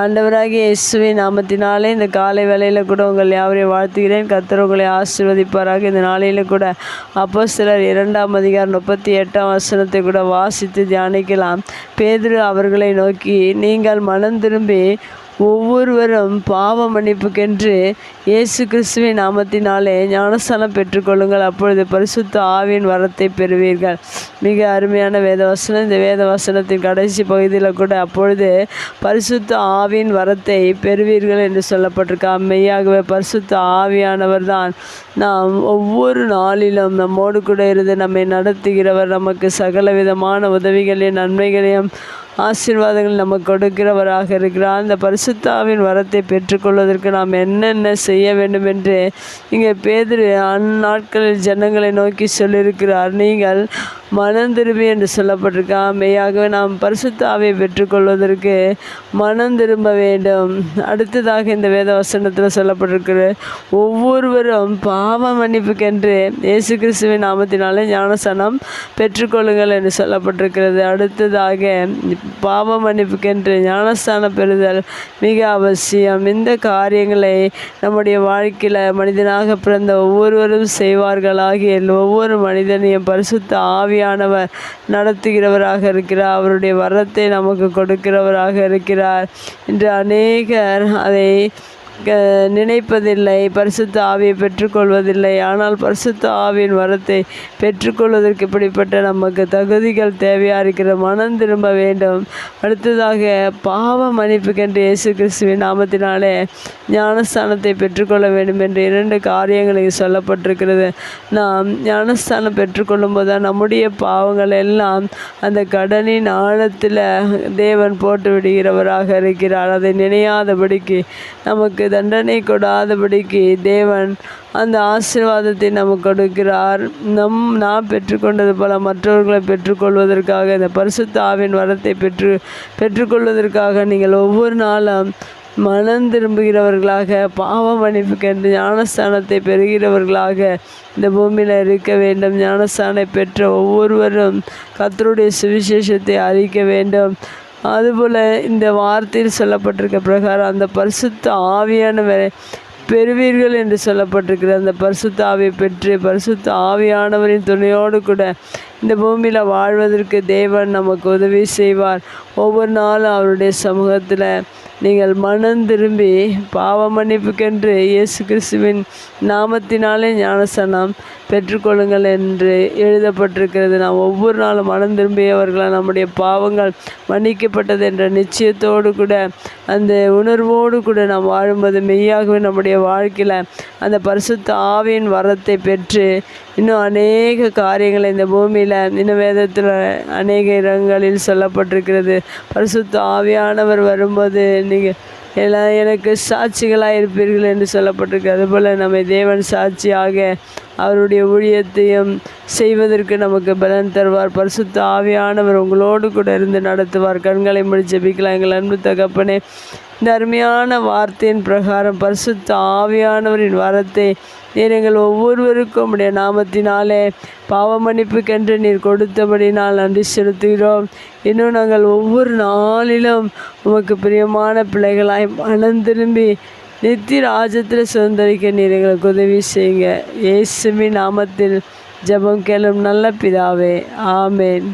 ஆண்டவராகிய இயேசுவின் நாமத்தினாலே இந்த காலை வேலையில் கூட உங்கள் யாவரையும் வாழ்த்துகிறேன். கத்தர் உங்களை ஆசீர்வதிப்பாராக. இந்த நாளையில் கூட அப்போ சிலர் இரண்டாம் அதிகாரம் முப்பத்தி எட்டாம் வசனத்தை கூட வாசித்து தியானிக்கலாம். பேதுரு அவர்களை நோக்கி நீங்கள் மனம் திரும்பி ஒவ்வொருவரும் பாவ மன்னிப்புக்கென்று இயேசு கிறிஸ்துவின் நாமத்தினாலே ஞானஸ்தானம் பெற்றுக்கொள்ளுங்கள். அப்பொழுது பரிசுத்த ஆவியின் வரத்தை பெறுவீர்கள். மிக அருமையான வேதவசனம். இந்த வேதவசனத்தின் கடைசி பகுதியில் கூட அப்பொழுது பரிசுத்த ஆவியின் வரத்தை பெறுவீர்கள் என்று சொல்லப்பட்டிருக்கா. மெய்யாகவே பரிசுத்த ஆவியானவர் தான். நாம் ஒவ்வொரு நாளிலும் நம்மோடு கூட இருந்து நம்மை நடத்துகிறவர். நமக்கு சகல விதமான உதவிகளையும் நன்மைகளையும் ஆசீர்வாதங்கள் நமக்கு கொடுக்கிறவராக இருக்கிறார். அந்த பரிசுத்தாவின் வரத்தை பெற்றுக்கொள்வதற்கு நாம் என்னென்ன செய்ய வேண்டும் என்று இங்கே பேதிரு அந்நாட்களில் ஜனங்களை நோக்கி சொல்லியிருக்கிறார். நீங்கள் மனம் திரும்பி என்று சொல்லப்பட்டிருக்கா. மெய்யாகவே நாம் பரிசுத்தாவை பெற்றுக்கொள்வதற்கு மனம் திரும்ப வேண்டும். அடுத்ததாக இந்த வேத வசனத்தில் சொல்லப்பட்டிருக்கிற ஒவ்வொருவரும் பாவ மன்னிப்புக்கென்று இயேசு கிறிஸ்துவின் நாமத்தினாலே ஞானசனம் பெற்றுக்கொள்ளுங்கள் என்று சொல்லப்பட்டிருக்கிறது. அடுத்ததாக பாவ மன்னிப்புக்கென்று ஞானஸ்தானம் பெறுதல் மிக அவசியம். இந்த காரியங்களை நம்முடைய வாழ்க்கையில் மனிதனாக பிறந்த ஒவ்வொருவரும் செய்வார்களாகிய ஒவ்வொரு மனிதனையும் பரிசுத்த ஆவியானவர் நடத்துகிறவராக இருக்கிறார். அவருடைய வரத்தை நமக்கு கொடுக்கிறவராக இருக்கிறார். இன்று அநேகர் அதை நினைப்பதில்லை பரிசுத்த ஆவியை பெற்றுக்கொள்வதில்லை. ஆனால் பரிசுத்த ஆவியின் வரத்தை பெற்றுக்கொள்வதற்கு இப்படிப்பட்ட நமக்கு தகுதிகள் தேவையாக இருக்கிற மனம் திரும்ப வேண்டும். அடுத்ததாக பாவ மன்னிப்புக்கென்று இயேசு கிறிஸ்துவின் நாமத்தினாலே ஞானஸ்தானத்தை பெற்றுக்கொள்ள வேண்டும் என்று இரண்டு காரியங்களுக்கு சொல்லப்பட்டிருக்கிறது. நாம் ஞானஸ்தானம் பெற்றுக்கொள்ளும் போது நம்முடைய பாவங்கள் எல்லாம் அந்த கடனின் ஆழத்தில் தேவன் போட்டு விடுகிறவராக இருக்கிறார். அதை நினையாதபடிக்கு நமக்கு தண்டனை கொடாதபடிக்கு தேவன் அந்த ஆசீர்வாதத்தை நமக்கு கொடுக்கிறார். நம் நாம் பெற்றுக்கொண்டது போல மற்றவர்களை பெற்றுக்கொள்வதற்காக இந்த பரிசுத்த ஆவின் வரத்தை பெற்று பெற்றுக்கொள்வதற்காக நீங்கள் ஒவ்வொரு நாளும் மனம் திரும்புகிறவர்களாக பாவ மன்னிப்புக்கென்று ஞானஸ்தானத்தை பெறுகிறவர்களாக இந்த பூமியில் இருக்க வேண்டும். ஞானஸ்தானை பெற்ற ஒவ்வொருவரும் கத்தருடைய சுவிசேஷத்தை அறிக்க வேண்டும். அதுபோல் இந்த வார்த்தையில் சொல்லப்பட்டிருக்க பிரகாரம் அந்த பரிசுத்த ஆவியானவரை பெறுவீர்கள் என்று சொல்லப்பட்டிருக்கிற அந்த பரிசுத்த ஆவியை பெற்று பரிசுத்த ஆவியானவரின் துணையோடு கூட இந்த பூமியில் வாழ்வதற்கு தேவன் நமக்கு உதவி செய்வார். ஒவ்வொரு நாளும் அவருடைய சமூகத்தில் நீங்கள் மனம் திரும்பி பாவ மன்னிப்புக்கென்று இயேசு கிறிஸ்துவின் நாமத்தினாலே ஞானசனம் பெற்றுக்கொள்ளுங்கள் என்று எழுதப்பட்டிருக்கிறது. நாம் ஒவ்வொரு நாளும் மனம் திரும்பியவர்களால் நம்முடைய பாவங்கள் மன்னிக்கப்பட்டது என்ற நிச்சயத்தோடு கூட அந்த உணர்வோடு கூட நாம் வாழும்போது மெய்யாகவே நம்முடைய வாழ்க்கையில் அந்த பரிசுத்த ஆவியின் வரத்தை பெற்று இன்னும் அநேக காரியங்களை இந்த பூமியில் இன்னும் வேதத்தில் அநேக இடங்களில் சொல்லப்பட்டிருக்கிறது. பரிசுத்த ஆவியானவர் வரும்போது நீங்கள் எல்லாம் எனக்கு சாட்சிகளாக இருப்பீர்கள் என்று சொல்லப்பட்டிருக்கு. அதுபோல் நம்மை தேவன் சாட்சியாக அவருடைய ஊழியத்தையும் செய்வதற்கு நமக்கு பலன் தருவார். பரிசுத்த ஆவியானவர் உங்களோடு கூட இருந்து நடத்துவார். கண்களை முடி ஜெபிக்கலாம். எங்கள் அன்பு தகப்பனே இந்த அருமையான வார்த்தையின் பிரகாரம் பரிசுத்த ஆவியானவரின் வரத்தை நீர் எங்கள் ஒவ்வொருவருக்கும் உடைய நாமத்தினாலே பாவ மன்னிப்புக்கென்று நீர் கொடுத்தபடினால் நன்றி செலுத்துகிறோம். இன்னும் நாங்கள் ஒவ்வொரு நாளிலும் உமக்கு பிரியமான பிள்ளைகளாய் மனம் திரும்பி நித்திய ராஜத்தில் சுதந்திரிக்க நீர் எங்களுக்கு உதவி செய்யுங்க. இயேசுவின் நாமத்தில் ஜெபம் கேளும் நல்ல பிதாவே. ஆமேன்.